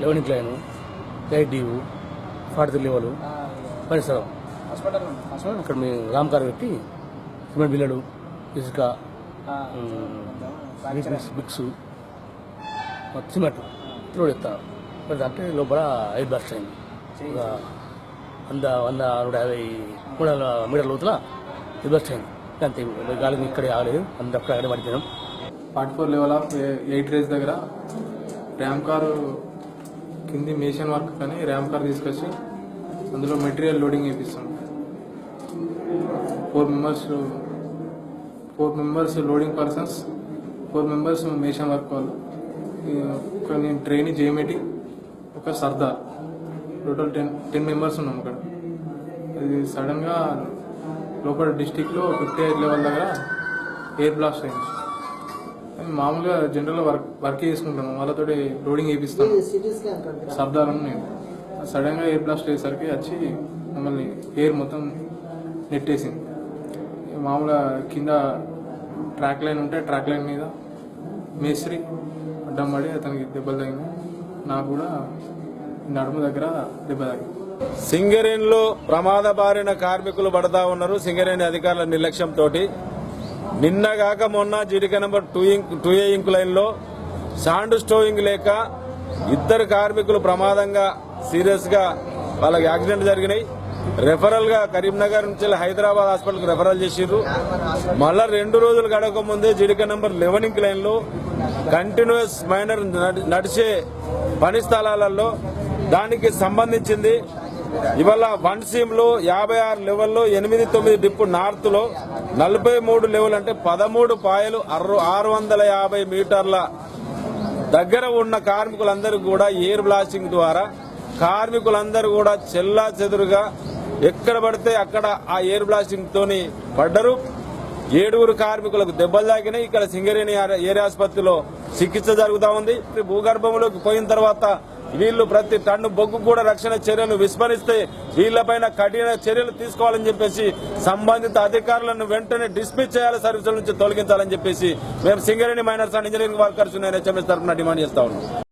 Leavening line eight డీవు forty level పరిసరం. ఇక్కడ మేము రామ్ కార్ పెట్టి సిమెంట్ బిల్లలు ఇసుక బిక్స్ బిక్స్ సిమెంట్. రోడ్ ఎత్తాను మరి అంటే లోపల ఎయిర్ బ్లాస్ట్ అయింది. ఒక వంద వంద నూట యాభై మూడు వందల మీటర్ల లోతుల ఎయిర్ బ్లాస్ట్ అయింది. అంతే గాలికి ఇక్కడే ఆగలేదు. అంత అక్కడ అక్కడే పడిపోయినాం. Forty four level? Off eight raise దగ్గర? ర్యామ్ కారు కింది మేషన్ వర్క్ కానీ ర్యామ్ కార్ తీసుకొచ్చి అందులో మెటీరియల్ లోడింగ్ చేపిస్తాం four members four members loading persons four members mason work వాళ్ళు. కొన్ని ఒక నేను ట్రైన్ జేమెటి ఒక సర్దార్. టోటల్ టెన్ టెన్ మెంబర్స్ ఉన్నాం అక్కడ. ఇది సడన్గా లోపల డిస్టిక్లో ఫిఫ్టీ ఎయిట్ లెవెల్ దగ్గర ఎయిర్ బ్లాస్ట్ అయింది. మామూలుగా జనరల్ వర్క్ వర్క్ చేసుకుంటాము. వాళ్ళతో లోడింగ్ చేపిస్తాం సర్దారం నేను సడన్గా ఎయిర్ బ్లాస్ట్ అయ్యేసరికి వచ్చి మమ్మల్ని ఎయిర్ మొత్తం నెట్టేసింది మామూలుగా కింద ట్రాక్ లైన్ ఉంటే ట్రాక్ లైన్ మీద మేస్త్రి అడ్డం పడి అతనికి దెబ్బలు తగినాయి నాకు కూడా నడుము దగ్గర దెబ్బ తగ్గింది సింగరేణిలో ప్రమాద బారిన కార్మికులు పడతా ఉన్నారు. సింగరేణి అధికారుల నిర్లక్ష్యంతో నిన్నగాక మొన్న జీడిక number two incline two A incline లైన్లో సాండ్ స్టోయింగ్ లేక ఇద్దరు కార్మికులు ప్రమాదంగా సీరియస్గా వాళ్ళకి యాక్సిడెంట్ జరిగినాయి. రెఫరల్గా కరీంనగర్ నుంచి హైదరాబాద్ హాస్పిటల్ రెఫరల్ చేసిర్రు. మళ్ళా రెండు రోజులు గడవక ముందే జీడిక నెంబర్ లెవెన్ ఇంక్ లైన్లో కంటిన్యూస్ మైనర్ నడిచే పని స్థలాలలో దానికి సంబంధించింది ఇవాళ వన్ సీమ్లో యాభై ఆరు లెవెల్లో ఎనిమిది తొమ్మిది డిప్పు నార్త్లో నలభై మూడు లెవెల్ అంటే పదమూడు పాయలు అర్రు- ఆరు వందల యాభై మీటర్ల దగ్గర ఉన్న కార్మికులందరూ కూడా ఎయిర్ బ్లాస్టింగ్ ద్వారా కార్మికులందరూ కూడా చెల్లా చెదురుగా ఎక్కడ పడితే అక్కడ ఆ ఎయిర్ బ్లాస్టింగ్ తోని పడ్డరు. ఏడుగురు కార్మికులకు దెబ్బలు తాకినాయి. ఇక్కడ సింగరేణి ఏరియా ఆసుపత్రిలో చికిత్స జరుగుతా ఉంది. భూగర్భంలోకి పోయిన తర్వాత వీళ్ళు ప్రతి టన్ను బొగ్గు కూడా రక్షణ చర్యలు విస్మరిస్తే వీళ్ళపైన కఠిన చర్యలు తీసుకోవాలని చెప్పేసి సంబంధిత అధికారులను వెంటనే డిస్మిస్ చేయాలి సర్వీసుల నుంచి తొలగించాలని చెప్పేసి మేము Singareni miners and engineering workers నేను హెచ్ఎంఎస్ తరఫున డిమాండ్ చేస్తా ఉన్నాం.